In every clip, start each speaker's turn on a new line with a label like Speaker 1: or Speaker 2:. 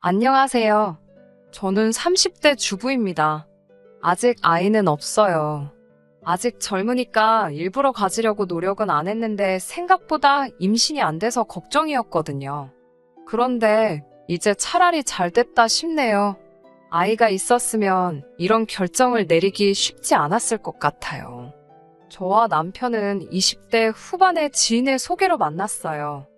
Speaker 1: 안녕하세요. 저는 30대 주부입니다. 아직 아이는 없어요. 아직 젊으니까 일부러 가지려고 노력은 안 했는데 생각보다 임신이 안 돼서 걱정이었거든요. 그런데 이제 차라리 잘 됐다 싶네요. 아이가 있었으면 이런 결정을 내리기 쉽지 않았을 것 같아요. 저와 남편은 20대 후반의 지인의 소개로 만났어요.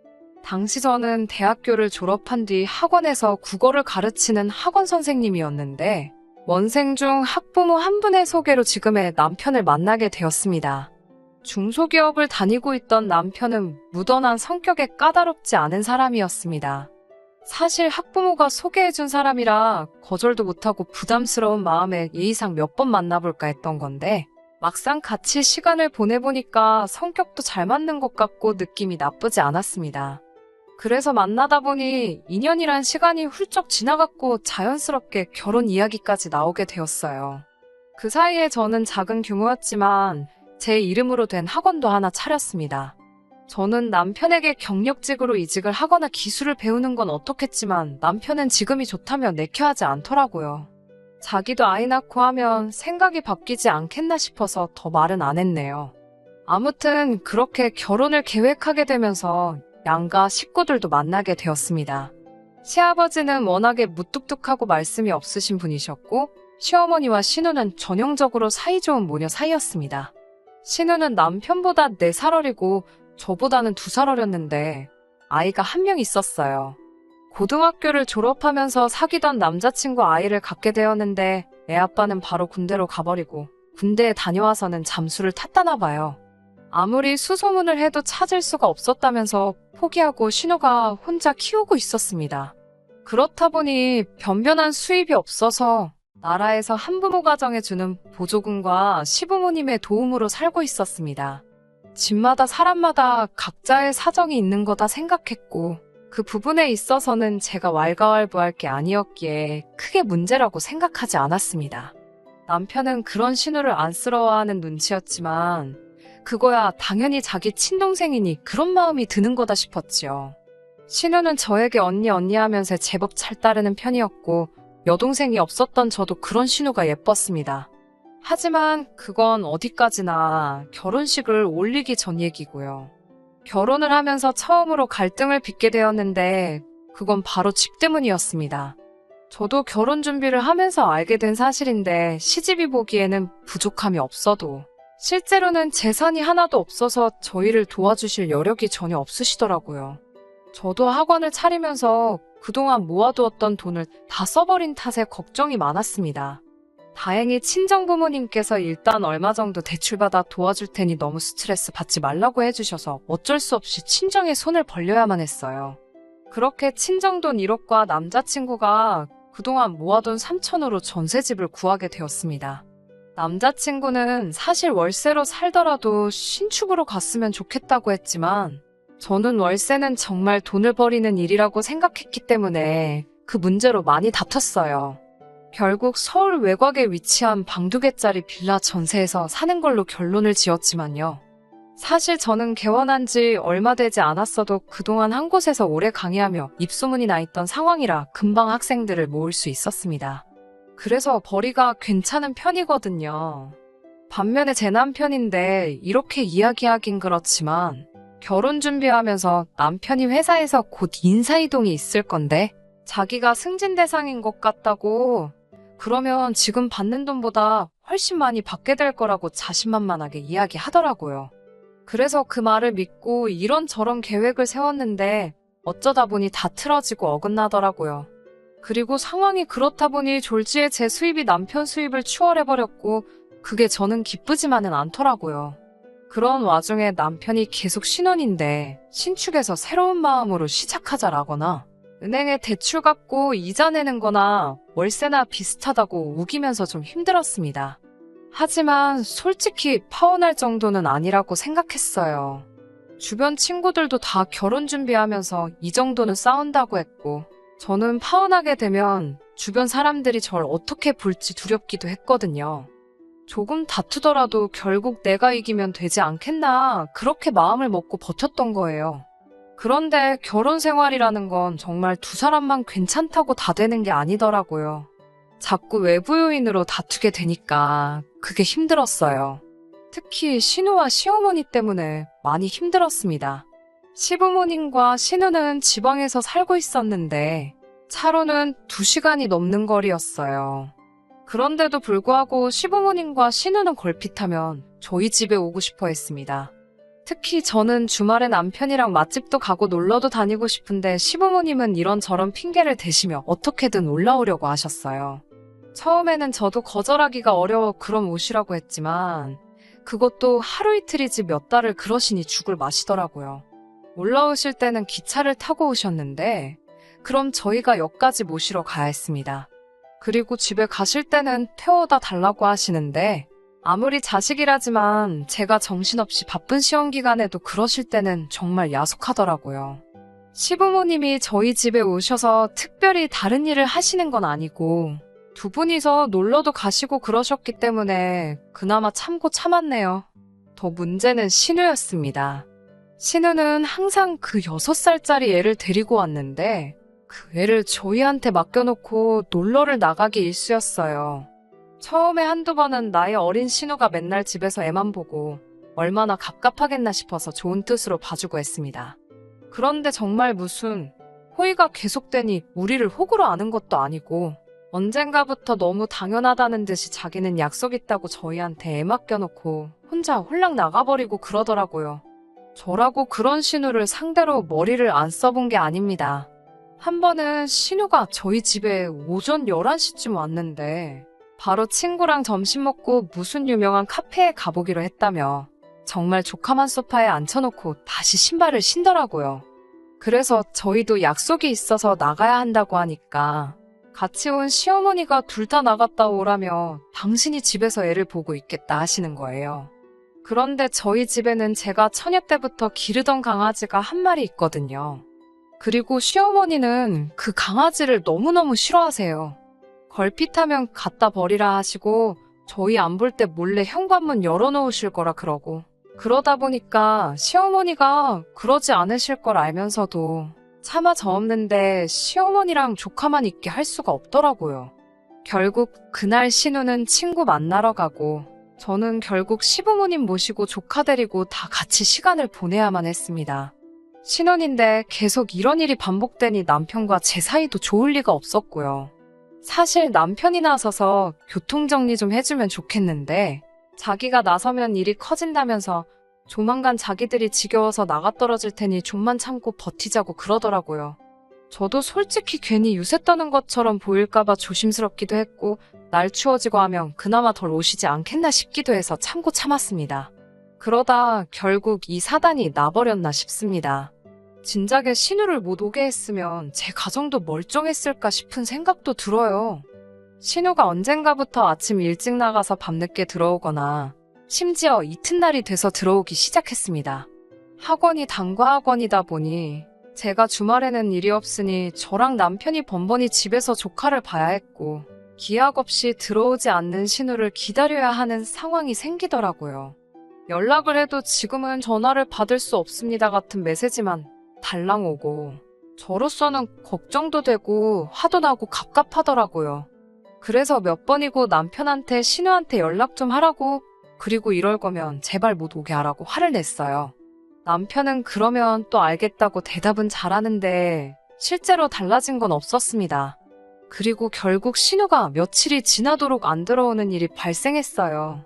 Speaker 1: 당시 저는 대학교를 졸업한 뒤 학원에서 국어를 가르치는 학원 선생님이었는데, 원생 중 학부모 한 분의 소개로 지금의 남편을 만나게 되었습니다. 중소기업을 다니고 있던 남편은 무던한 성격에 까다롭지 않은 사람이었습니다. 사실 학부모가 소개해준 사람이라 거절도 못하고 부담스러운 마음에 예의상 몇 번 만나볼까 했던 건데, 막상 같이 시간을 보내보니까 성격도 잘 맞는 것 같고 느낌이 나쁘지 않았습니다. 그래서 만나다 보니 2년이란 시간이 훌쩍 지나갔고 자연스럽게 결혼 이야기까지 나오게 되었어요. 그 사이에 저는 작은 규모였지만 제 이름으로 된 학원도 하나 차렸습니다. 저는 남편에게 경력직으로 이직을 하거나 기술을 배우는 건 어떻겠지만 남편은 지금이 좋다며 내켜하지 않더라고요. 자기도 아이 낳고 하면 생각이 바뀌지 않겠나 싶어서 더 말은 안 했네요. 아무튼 그렇게 결혼을 계획하게 되면서 양가 식구들도 만나게 되었습니다. 시아버지는 워낙에 무뚝뚝하고 말씀이 없으신 분이셨고, 시어머니와 신우는 전형적으로 사이좋은 모녀 사이였습니다. 신우는 남편보다 4살 어리고 저보다는 2살 어렸는데 아이가 한 명 있었어요. 고등학교를 졸업하면서 사귀던 남자친구 아이를 갖게 되었는데 애 아빠는 바로 군대로 가버리고 군대에 다녀와서는 잠수를 탔다나 봐요. 아무리 수소문을 해도 찾을 수가 없었다면서 포기하고 신우가 혼자 키우고 있었습니다. 그렇다 보니 변변한 수입이 없어서 나라에서 한부모 가정에 주는 보조금과 시부모님의 도움으로 살고 있었습니다. 집마다 사람마다 각자의 사정이 있는 거다 생각했고 그 부분에 있어서는 제가 왈가왈부할 게 아니었기에 크게 문제라고 생각하지 않았습니다. 남편은 그런 신우를 안쓰러워하는 눈치였지만 그거야 당연히 자기 친동생이니 그런 마음이 드는 거다 싶었지요. 신우는 저에게 언니 언니 하면서 제법 잘 따르는 편이었고 여동생이 없었던 저도 그런 신우가 예뻤습니다. 하지만 그건 어디까지나 결혼식을 올리기 전 얘기고요. 결혼을 하면서 처음으로 갈등을 빚게 되었는데 그건 바로 집 때문이었습니다. 저도 결혼 준비를 하면서 알게 된 사실인데 시집이 보기에는 부족함이 없어도 실제로는 재산이 하나도 없어서 저희를 도와주실 여력이 전혀 없으시더라고요. 저도 학원을 차리면서 그동안 모아두었던 돈을 다 써버린 탓에 걱정이 많았습니다. 다행히 친정 부모님께서 일단 얼마 정도 대출받아 도와줄 테니 너무 스트레스 받지 말라고 해주셔서 어쩔 수 없이 친정에 손을 벌려야만 했어요. 그렇게 친정돈 1억과 남자친구가 그동안 모아둔 3천으로 전세집을 구하게 되었습니다. 남자친구는 사실 월세로 살더라도 신축으로 갔으면 좋겠다고 했지만 저는 월세는 정말 돈을 버리는 일이라고 생각했기 때문에 그 문제로 많이 다퉜어요. 결국 서울 외곽에 위치한 방 두 개짜리 빌라 전세에서 사는 걸로 결론을 지었지만요. 사실 저는 개원한 지 얼마 되지 않았어도 그동안 한 곳에서 오래 강의하며 입소문이 나 있던 상황이라 금방 학생들을 모을 수 있었습니다. 그래서 벌이가 괜찮은 편이거든요. 반면에 제 남편인데 이렇게 이야기하긴 그렇지만 결혼 준비하면서 남편이 회사에서 곧 인사이동이 있을 건데 자기가 승진 대상인 것 같다고 그러면 지금 받는 돈보다 훨씬 많이 받게 될 거라고 자신만만하게 이야기하더라고요. 그래서 그 말을 믿고 이런저런 계획을 세웠는데 어쩌다 보니 다 틀어지고 어긋나더라고요. 그리고 상황이 그렇다 보니 졸지에 제 수입이 남편 수입을 추월해버렸고 그게 저는 기쁘지만은 않더라고요. 그런 와중에 남편이 계속 신혼인데 신축에서 새로운 마음으로 시작하자라거나 은행에 대출 갚고 이자 내는 거나 월세나 비슷하다고 우기면서 좀 힘들었습니다. 하지만 솔직히 파혼할 정도는 아니라고 생각했어요. 주변 친구들도 다 결혼 준비하면서 이 정도는 싸운다고 했고 저는 파혼하게 되면 주변 사람들이 절 어떻게 볼지 두렵기도 했거든요. 조금 다투더라도 결국 내가 이기면 되지 않겠나 그렇게 마음을 먹고 버텼던 거예요. 그런데 결혼 생활이라는 건 정말 두 사람만 괜찮다고 다 되는 게 아니더라고요. 자꾸 외부 요인으로 다투게 되니까 그게 힘들었어요. 특히 신우와 시어머니 때문에 많이 힘들었습니다. 시부모님과 신우는 지방에서 살고 있었는데 차로는 2시간이 넘는 거리였어요. 그런데도 불구하고 시부모님과 신우는 걸핏하면 저희 집에 오고 싶어 했습니다. 특히 저는 주말에 남편이랑 맛집도 가고 놀러도 다니고 싶은데 시부모님은 이런저런 핑계를 대시며 어떻게든 올라오려고 하셨어요. 처음에는 저도 거절하기가 어려워 그럼 오시라고 했지만 그것도 하루 이틀이지 몇 달을 그러시니 죽을 마시더라고요. 올라오실 때는 기차를 타고 오셨는데 그럼 저희가 역까지 모시러 가야 했습니다. 그리고 집에 가실 때는 태워다 달라고 하시는데 아무리 자식이라지만 제가 정신없이 바쁜 시험 기간에도 그러실 때는 정말 야속하더라고요. 시부모님이 저희 집에 오셔서 특별히 다른 일을 하시는 건 아니고 두 분이서 놀러도 가시고 그러셨기 때문에 그나마 참고 참았네요. 더 문제는 신우였습니다. 신우는 항상 그 6살짜리 애를 데리고 왔는데 그 애를 저희한테 맡겨놓고 놀러를 나가기 일쑤였어요. 처음에 한두 번은 나의 어린 신우가 맨날 집에서 애만 보고 얼마나 갑갑하겠나 싶어서 좋은 뜻으로 봐주고 했습니다. 그런데 정말 무슨 호의가 계속되니 우리를 호구로 아는 것도 아니고 언젠가부터 너무 당연하다는 듯이 자기는 약속 있다고 저희한테 애 맡겨놓고 혼자 홀랑 나가버리고 그러더라고요. 저라고 그런 신우를 상대로 머리를 안 써본 게 아닙니다. 한 번은 신우가 저희 집에 오전 11시쯤 왔는데 바로 친구랑 점심 먹고 무슨 유명한 카페에 가보기로 했다며 정말 조카만 소파에 앉혀놓고 다시 신발을 신더라고요. 그래서 저희도 약속이 있어서 나가야 한다고 하니까 같이 온 시어머니가 둘 다 나갔다 오라며 당신이 집에서 애를 보고 있겠다 하시는 거예요. 그런데 저희 집에는 제가 처녀 때부터 기르던 강아지가 한 마리 있거든요. 그리고 시어머니는 그 강아지를 너무너무 싫어하세요. 걸핏하면 갖다 버리라 하시고 저희 안 볼 때 몰래 현관문 열어놓으실 거라 그러고 그러다 보니까 시어머니가 그러지 않으실 걸 알면서도 차마 저 없는데 시어머니랑 조카만 있게 할 수가 없더라고요. 결국 그날 신우는 친구 만나러 가고 저는 결국 시부모님 모시고 조카 데리고 다 같이 시간을 보내야만 했습니다. 신혼인데 계속 이런 일이 반복되니 남편과 제 사이도 좋을 리가 없었고요. 사실 남편이 나서서 교통정리 좀 해주면 좋겠는데 자기가 나서면 일이 커진다면서 조만간 자기들이 지겨워서 나가 떨어질 테니 좀만 참고 버티자고 그러더라고요. 저도 솔직히 괜히 유세 떠는 것처럼 보일까봐 조심스럽기도 했고 날 추워지고 하면 그나마 덜 오시지 않겠나 싶기도 해서 참고 참았습니다. 그러다 결국 이 사단이 나버렸나 싶습니다. 진작에 신우를 못 오게 했으면 제 가정도 멀쩡했을까 싶은 생각도 들어요. 신우가 언젠가부터 아침 일찍 나가서 밤늦게 들어오거나 심지어 이튿날이 돼서 들어오기 시작했습니다. 학원이 단과 학원이다 보니 제가 주말에는 일이 없으니 저랑 남편이 번번이 집에서 조카를 봐야 했고 기약 없이 들어오지 않는 신우를 기다려야 하는 상황이 생기더라고요. 연락을 해도 지금은 전화를 받을 수 없습니다 같은 메시지만 달랑 오고 저로서는 걱정도 되고 화도 나고 갑갑하더라고요. 그래서 몇 번이고 남편한테 신우한테 연락 좀 하라고 그리고 이럴 거면 제발 못 오게 하라고 화를 냈어요. 남편은 그러면 또 알겠다고 대답은 잘하는데 실제로 달라진 건 없었습니다. 그리고 결국 신우가 며칠이 지나도록 안 들어오는 일이 발생했어요.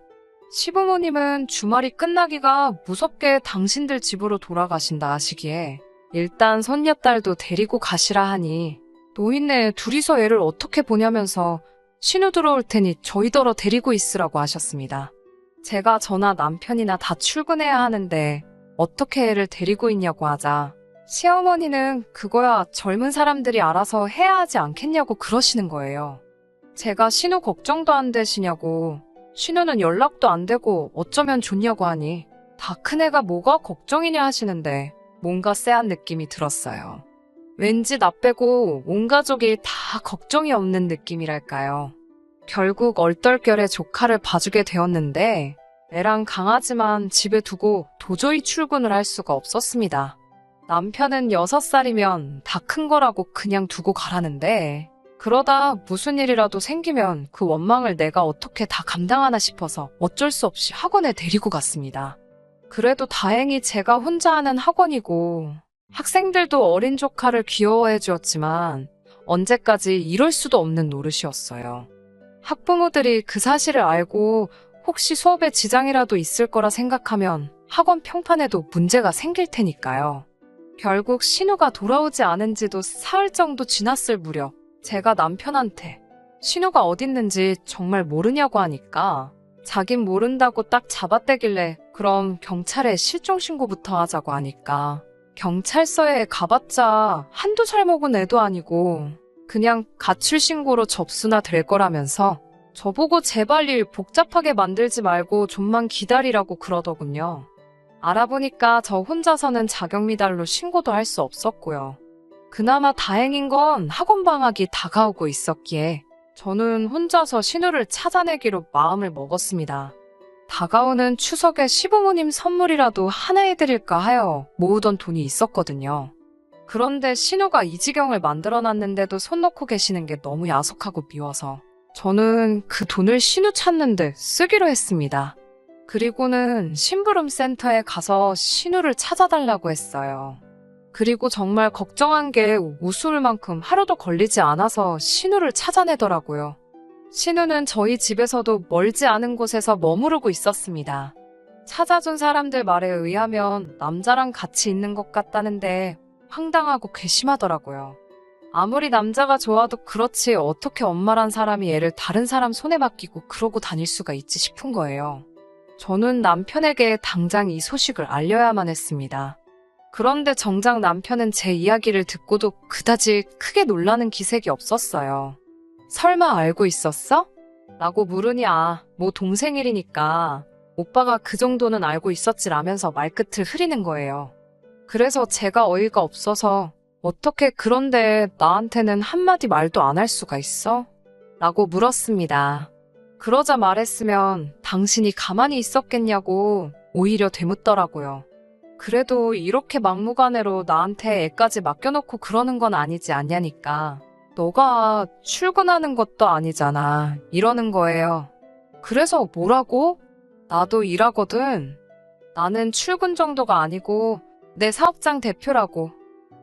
Speaker 1: 시부모님은 주말이 끝나기가 무섭게 당신들 집으로 돌아가신다 하시기에 일단 손녀딸도 데리고 가시라 하니 노인네 둘이서 애를 어떻게 보냐면서 신우 들어올 테니 저희더러 데리고 있으라고 하셨습니다. 제가 저나 남편이나 다 출근해야 하는데 어떻게 애를 데리고 있냐고 하자 시어머니는 그거야 젊은 사람들이 알아서 해야 하지 않겠냐고 그러시는 거예요. 제가 신우 걱정도 안 되시냐고 신우는 연락도 안 되고 어쩌면 좋냐고 하니 다 큰애가 뭐가 걱정이냐 하시는데 뭔가 쎄한 느낌이 들었어요. 왠지 나 빼고 온 가족이 다 걱정이 없는 느낌이랄까요. 결국 얼떨결에 조카를 봐주게 되었는데 애랑 강아지만 집에 두고 도저히 출근을 할 수가 없었습니다. 남편은 6살이면 다 큰 거라고 그냥 두고 가라는데 그러다 무슨 일이라도 생기면 그 원망을 내가 어떻게 다 감당하나 싶어서 어쩔 수 없이 학원에 데리고 갔습니다. 그래도 다행히 제가 혼자 하는 학원이고 학생들도 어린 조카를 귀여워해 주었지만 언제까지 이럴 수도 없는 노릇이었어요. 학부모들이 그 사실을 알고 혹시 수업에 지장이라도 있을 거라 생각하면 학원 평판에도 문제가 생길 테니까요. 결국 신우가 돌아오지 않은 지도 사흘 정도 지났을 무렵 제가 남편한테 신우가 어딨는지 정말 모르냐고 하니까 자긴 모른다고 딱 잡아떼길래 그럼 경찰에 실종신고부터 하자고 하니까 경찰서에 가봤자 한두 살 먹은 애도 아니고 그냥 가출신고로 접수나 될 거라면서 저보고 제발 일 복잡하게 만들지 말고 좀만 기다리라고 그러더군요. 알아보니까 저 혼자서는 자격미달로 신고도 할 수 없었고요. 그나마 다행인 건 학원 방학이 다가오고 있었기에 저는 혼자서 신우를 찾아내기로 마음을 먹었습니다. 다가오는 추석에 시부모님 선물이라도 하나 해드릴까 하여 모으던 돈이 있었거든요. 그런데 신우가 이 지경을 만들어놨는데도 손 놓고 계시는 게 너무 야속하고 미워서 저는 그 돈을 신우 찾는데 쓰기로 했습니다. 그리고는 심부름 센터에 가서 신우를 찾아달라고 했어요. 그리고 정말 걱정한 게 우스울 만큼 하루도 걸리지 않아서 신우를 찾아내더라고요. 신우는 저희 집에서도 멀지 않은 곳에서 머무르고 있었습니다. 찾아준 사람들 말에 의하면 남자랑 같이 있는 것 같다는데 황당하고 괘씸하더라고요. 아무리 남자가 좋아도 그렇지 어떻게 엄마란 사람이 애를 다른 사람 손에 맡기고 그러고 다닐 수가 있지 싶은 거예요. 저는 남편에게 당장 이 소식을 알려야만 했습니다. 그런데 정작 남편은 제 이야기를 듣고도 그다지 크게 놀라는 기색이 없었어요. 설마 알고 있었어? 라고 물으니 아, 뭐 동생 일이니까 오빠가 그 정도는 알고 있었지라면서 말끝을 흐리는 거예요. 그래서 제가 어이가 없어서 어떻게 그런데 나한테는 한마디 말도 안 할 수가 있어? 라고 물었습니다. 그러자 말했으면 당신이 가만히 있었겠냐고 오히려 되묻더라고요. 그래도 이렇게 막무가내로 나한테 애까지 맡겨놓고 그러는 건 아니지 않냐니까. 너가 출근하는 것도 아니잖아. 이러는 거예요. 그래서 뭐라고? 나도 일하거든. 나는 출근 정도가 아니고 내 사업장 대표라고.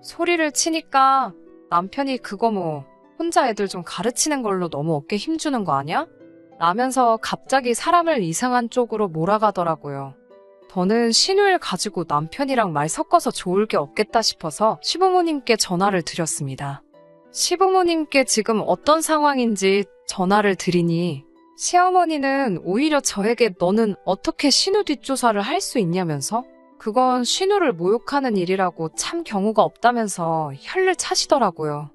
Speaker 1: 소리를 치니까 남편이 그거 뭐 혼자 애들 좀 가르치는 걸로 너무 어깨 힘주는 거 아니야? 라면서 갑자기 사람을 이상한 쪽으로 몰아가더라고요. 저는 신우를 가지고 남편이랑 말 섞어서 좋을 게 없겠다 싶어서 시부모님께 전화를 드렸습니다. 시부모님께 지금 어떤 상황인지 전화를 드리니 시어머니는 오히려 저에게 너는 어떻게 신우 뒷조사를 할 수 있냐면서 그건 신우를 모욕하는 일이라고 참 경우가 없다면서 혈를 차시더라고요.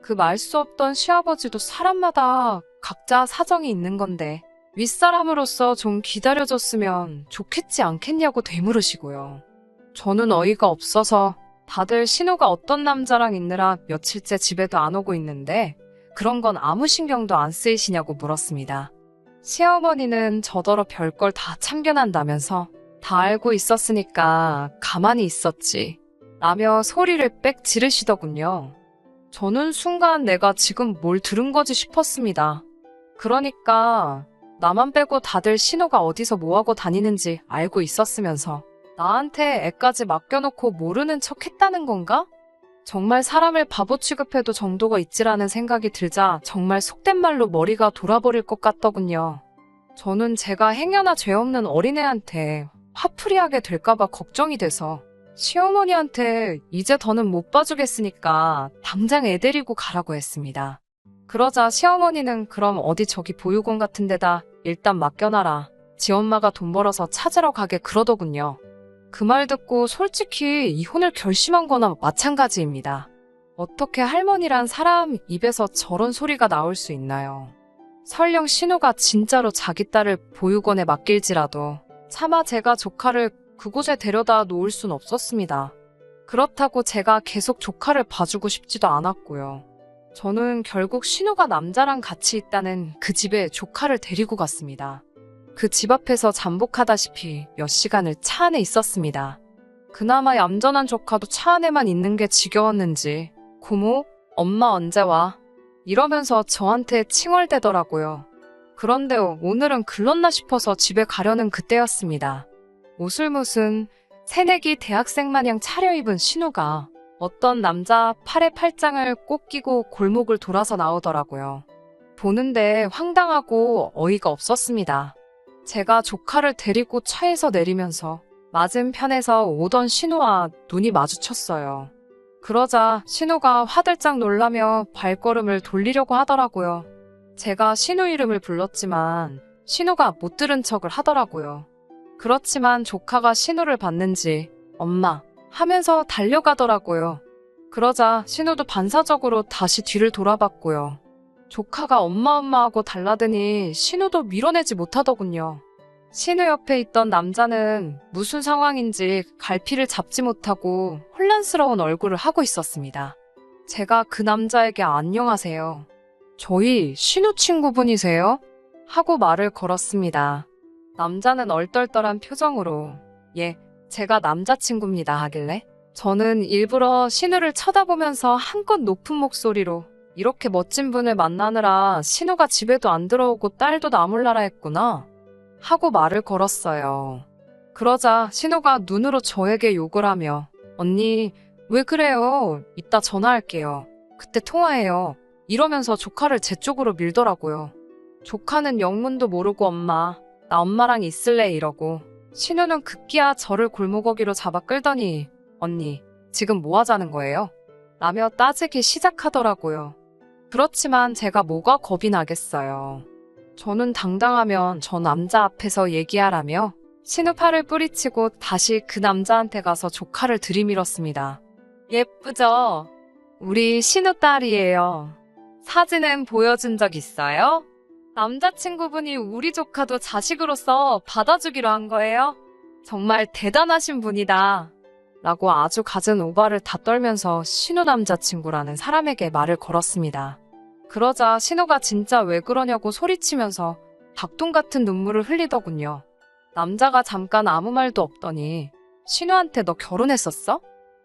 Speaker 1: 그 말 수 없던 시아버지도 사람마다 각자 사정이 있는 건데 윗사람으로서 좀 기다려줬으면 좋겠지 않겠냐고 되물으시고요. 저는 어이가 없어서 다들 신우가 어떤 남자랑 있느라 며칠째 집에도 안 오고 있는데 그런 건 아무 신경도 안 쓰이시냐고 물었습니다. 시어머니는 저더러 별걸 다 참견한다면서 다 알고 있었으니까 가만히 있었지. 라며 소리를 빽 지르시더군요. 저는 순간 내가 지금 뭘 들은 거지 싶었습니다. 그러니까 나만 빼고 다들 신호가 어디서 뭐하고 다니는지 알고 있었으면서 나한테 애까지 맡겨놓고 모르는 척 했다는 건가? 정말 사람을 바보 취급해도 정도가 있지라는 생각이 들자 정말 속된 말로 머리가 돌아버릴 것 같더군요. 저는 제가 행여나 죄 없는 어린애한테 화풀이하게 될까봐 걱정이 돼서 시어머니한테 이제 더는 못 봐주겠으니까 당장 애 데리고 가라고 했습니다. 그러자 시어머니는 그럼 어디 저기 보육원 같은 데다 일단 맡겨놔라. 지 엄마가 돈 벌어서 찾으러 가게 그러더군요. 그 말 듣고 솔직히 이혼을 결심한 거나 마찬가지입니다. 어떻게 할머니란 사람 입에서 저런 소리가 나올 수 있나요? 설령 신우가 진짜로 자기 딸을 보육원에 맡길지라도 차마 제가 조카를 그곳에 데려다 놓을 순 없었습니다. 그렇다고 제가 계속 조카를 봐주고 싶지도 않았고요. 저는 결국 신우가 남자랑 같이 있다는 그 집에 조카를 데리고 갔습니다. 그 집 앞에서 잠복하다시피 몇 시간을 차 안에 있었습니다. 그나마 얌전한 조카도 차 안에만 있는 게 지겨웠는지 고모, 엄마 언제 와? 이러면서 저한테 칭얼대더라고요. 그런데 오늘은 글렀나 싶어서 집에 가려는 그때였습니다. 옷을 무슨 새내기 대학생 마냥 차려입은 신우가 어떤 남자 팔에 팔짱을 꼭 끼고 골목을 돌아서 나오더라고요. 보는데 황당하고 어이가 없었습니다. 제가 조카를 데리고 차에서 내리면서 맞은편에서 오던 신우와 눈이 마주쳤어요. 그러자 신우가 화들짝 놀라며 발걸음을 돌리려고 하더라고요. 제가 신우 이름을 불렀지만 신우가 못 들은 척을 하더라고요. 그렇지만 조카가 신우를 봤는지 엄마 하면서 달려가더라고요. 그러자 신우도 반사적으로 다시 뒤를 돌아봤고요. 조카가 엄마 엄마 하고 달라드니 신우도 밀어내지 못하더군요. 신우 옆에 있던 남자는 무슨 상황인지 갈피를 잡지 못하고 혼란스러운 얼굴을 하고 있었습니다. 제가 그 남자에게 안녕하세요. 저희 신우 친구분이세요? 하고 말을 걸었습니다. 남자는 얼떨떨한 표정으로 예, 제가 남자친구입니다 하길래 저는 일부러 신우를 쳐다보면서 한껏 높은 목소리로 이렇게 멋진 분을 만나느라 신우가 집에도 안 들어오고 딸도 나몰라라 했구나 하고 말을 걸었어요. 그러자 신우가 눈으로 저에게 욕을 하며 언니 왜 그래요? 이따 전화할게요. 그때 통화해요. 이러면서 조카를 제 쪽으로 밀더라고요. 조카는 영문도 모르고 엄마 나 엄마랑 있을래 이러고 신우는 급기야 저를 골목어기로 잡아 끌더니 언니 지금 뭐 하자는 거예요? 라며 따지기 시작하더라고요. 그렇지만 제가 뭐가 겁이 나겠어요. 저는 당당하면 저 남자 앞에서 얘기하라며 신우 팔을 뿌리치고 다시 그 남자한테 가서 조카를 들이밀었습니다. 예쁘죠? 우리 신우 딸이에요. 사진은 보여준 적 있어요? 남자친구분이 우리 조카도 자식으로서 받아주기로 한 거예요? 정말 대단하신 분이다. 라고 아주 갖은 오바를 다 떨면서 신우 남자친구라는 사람에게 말을 걸었습니다. 그러자 신우가 진짜 왜 그러냐고 소리치면서 닭똥 같은 눈물을 흘리더군요. 남자가 잠깐 아무 말도 없더니 신우한테 너 결혼했었어?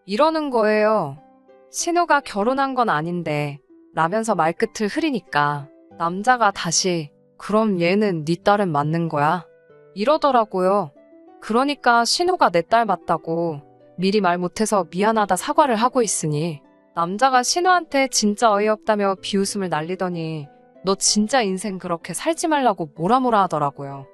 Speaker 1: 이러는 거예요. 신우가 결혼한 건 아닌데 라면서 말끝을 흐리니까 남자가 다시 그럼 얘는 네 딸은 맞는 거야? 이러더라고요. 그러니까 신우가 내 딸 맞다고 미리 말 못해서 미안하다 사과를 하고 있으니 남자가 신우한테 진짜 어이없다며 비웃음을 날리더니 너 진짜 인생 그렇게 살지 말라고 뭐라 뭐라 하더라고요.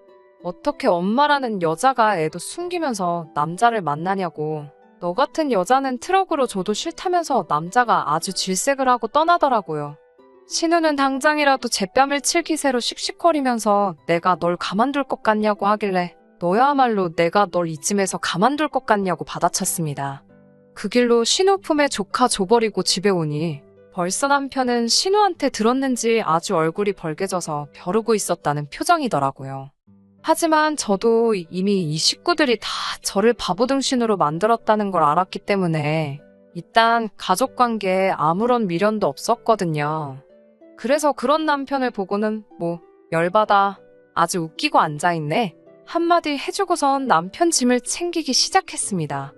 Speaker 1: 어떻게 엄마라는 여자가 애도 숨기면서 남자를 만나냐고. 너 같은 여자는 트럭으로 줘도 싫다면서 남자가 아주 질색을 하고 떠나더라고요. 신우는 당장이라도 제 뺨을 칠 기세로 씩씩거리면서 내가 널 가만둘 것 같냐고 하길래 너야말로 내가 널 이쯤에서 가만둘 것 같냐고 받아쳤습니다. 그 길로 신우 품에 조카 줘버리고 집에 오니 벌써 남편은 신우한테 들었는지 아주 얼굴이 벌개져서 벼르고 있었다는 표정이더라고요. 하지만 저도 이미 이 식구들이 다 저를 바보등신으로 만들었다는 걸 알았기 때문에 일단 가족 관계에 아무런 미련도 없었거든요. 그래서 그런 남편을 보고는 뭐 열받아 아주 웃기고 앉아있네 한마디 해주고선 남편 짐을 챙기기 시작했습니다.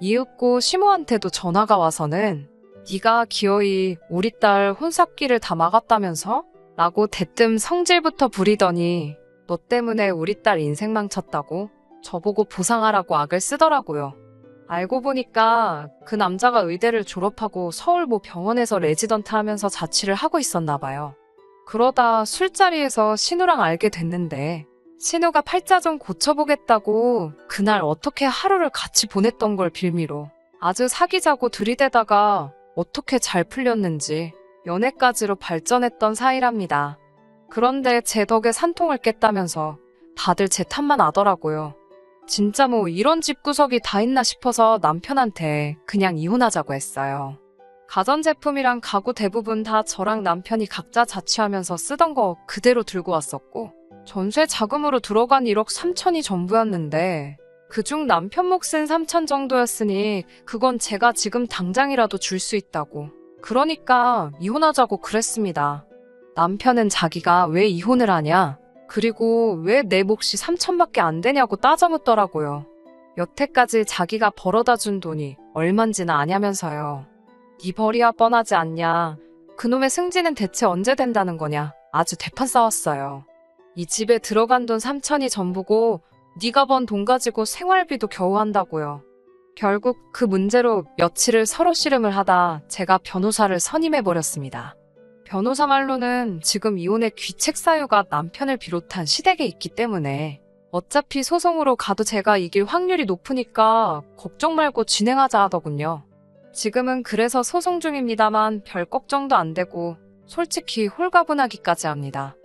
Speaker 1: 이윽고 시모한테도 전화가 와서는 네가 기어이 우리 딸 혼삽기를 다 막았다면서? 라고 대뜸 성질부터 부리더니 너 때문에 우리 딸 인생 망쳤다고 저보고 보상하라고 악을 쓰더라고요. 알고 보니까 그 남자가 의대를 졸업하고 서울 모 병원에서 레지던트 하면서 자취를 하고 있었나 봐요. 그러다 술자리에서 신우랑 알게 됐는데 신우가 팔자 좀 고쳐보겠다고 그날 어떻게 하루를 같이 보냈던 걸 빌미로 아주 사귀자고 들이대다가 어떻게 잘 풀렸는지 연애까지로 발전했던 사이랍니다. 그런데 제 덕에 산통을 깼다면서 다들 제 탓만 하더라고요. 진짜 뭐 이런 집구석이 다 있나 싶어서 남편한테 그냥 이혼하자고 했어요. 가전제품이랑 가구 대부분 다 저랑 남편이 각자 자취하면서 쓰던 거 그대로 들고 왔었고 전세 자금으로 들어간 1억 3천이 전부였는데 그중 남편 몫은 3천 정도였으니 그건 제가 지금 당장이라도 줄 수 있다고. 그러니까 이혼하자고 그랬습니다. 남편은 자기가 왜 이혼을 하냐? 그리고 왜 내 몫이 3천밖에 안 되냐고 따져 묻더라고요. 여태까지 자기가 벌어다 준 돈이 얼만지는 아냐면서요. 네 벌이야 뻔하지 않냐. 그놈의 승진은 대체 언제 된다는 거냐. 아주 대판 싸웠어요. 이 집에 들어간 돈 3천이 전부고 네가 번 돈 가지고 생활비도 겨우 한다고요. 결국 그 문제로 며칠을 서로 씨름을 하다 제가 변호사를 선임해 버렸습니다. 변호사 말로는 지금 이혼의 귀책 사유가 남편을 비롯한 시댁에 있기 때문에 어차피 소송으로 가도 제가 이길 확률이 높으니까 걱정 말고 진행하자 하더군요. 지금은 그래서 소송 중입니다만 별 걱정도 안 되고 솔직히 홀가분하기까지 합니다.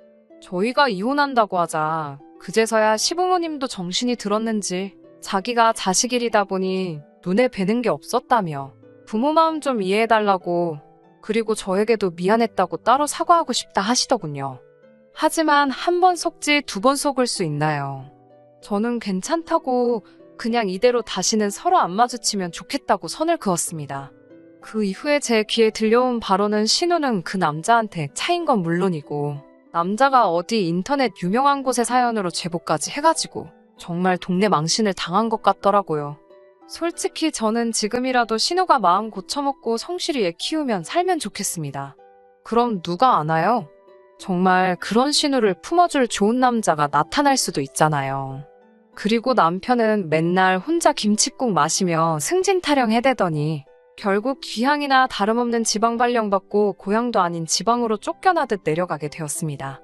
Speaker 1: 저희가 이혼한다고 하자 그제서야 시부모님도 정신이 들었는지 자기가 자식일이다 보니 눈에 뵈는 게 없었다며 부모 마음 좀 이해해달라고 그리고 저에게도 미안했다고 따로 사과하고 싶다 하시더군요. 하지만 한 번 속지 두 번 속을 수 있나요? 저는 괜찮다고 그냥 이대로 다시는 서로 안 마주치면 좋겠다고 선을 그었습니다. 그 이후에 제 귀에 들려온 바로는 신우는 그 남자한테 차인 건 물론이고 남자가 어디 인터넷 유명한 곳의 사연으로 제보까지 해가지고 정말 동네 망신을 당한 것 같더라고요. 솔직히 저는 지금이라도 신우가 마음 고쳐먹고 성실히 애 키우면 살면 좋겠습니다. 그럼 누가 아나요? 정말 그런 신우를 품어줄 좋은 남자가 나타날 수도 있잖아요. 그리고 남편은 맨날 혼자 김칫국 마시며 승진 타령 해대더니 결국 귀향이나 다름없는 지방 발령받고 고향도 아닌 지방으로 쫓겨나듯 내려가게 되었습니다.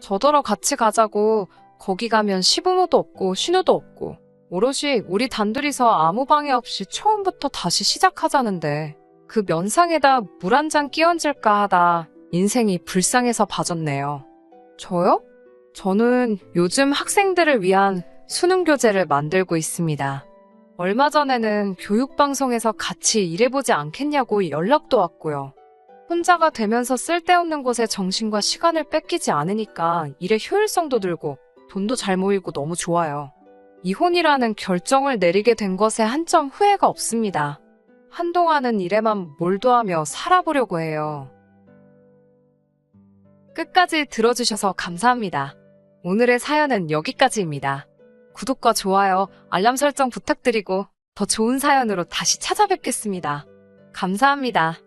Speaker 1: 저더러 같이 가자고 거기 가면 시부모도 없고 신우도 없고 오롯이 우리 단둘이서 아무 방해 없이 처음부터 다시 시작하자는데 그 면상에다 물 한 잔 끼얹을까 하다 인생이 불쌍해서 봐줬네요. 저요? 저는 요즘 학생들을 위한 수능 교재를 만들고 있습니다. 얼마 전에는 교육방송에서 같이 일해보지 않겠냐고 연락도 왔고요. 혼자가 되면서 쓸데없는 곳에 정신과 시간을 뺏기지 않으니까 일의 효율성도 늘고 돈도 잘 모이고 너무 좋아요. 이혼이라는 결정을 내리게 된 것에 한점 후회가 없습니다. 한동안은 일에만 몰두하며 살아보려고 해요. 끝까지 들어주셔서 감사합니다. 오늘의 사연은 여기까지입니다. 구독과 좋아요, 알람 설정 부탁드리고 더 좋은 사연으로 다시 찾아뵙겠습니다. 감사합니다.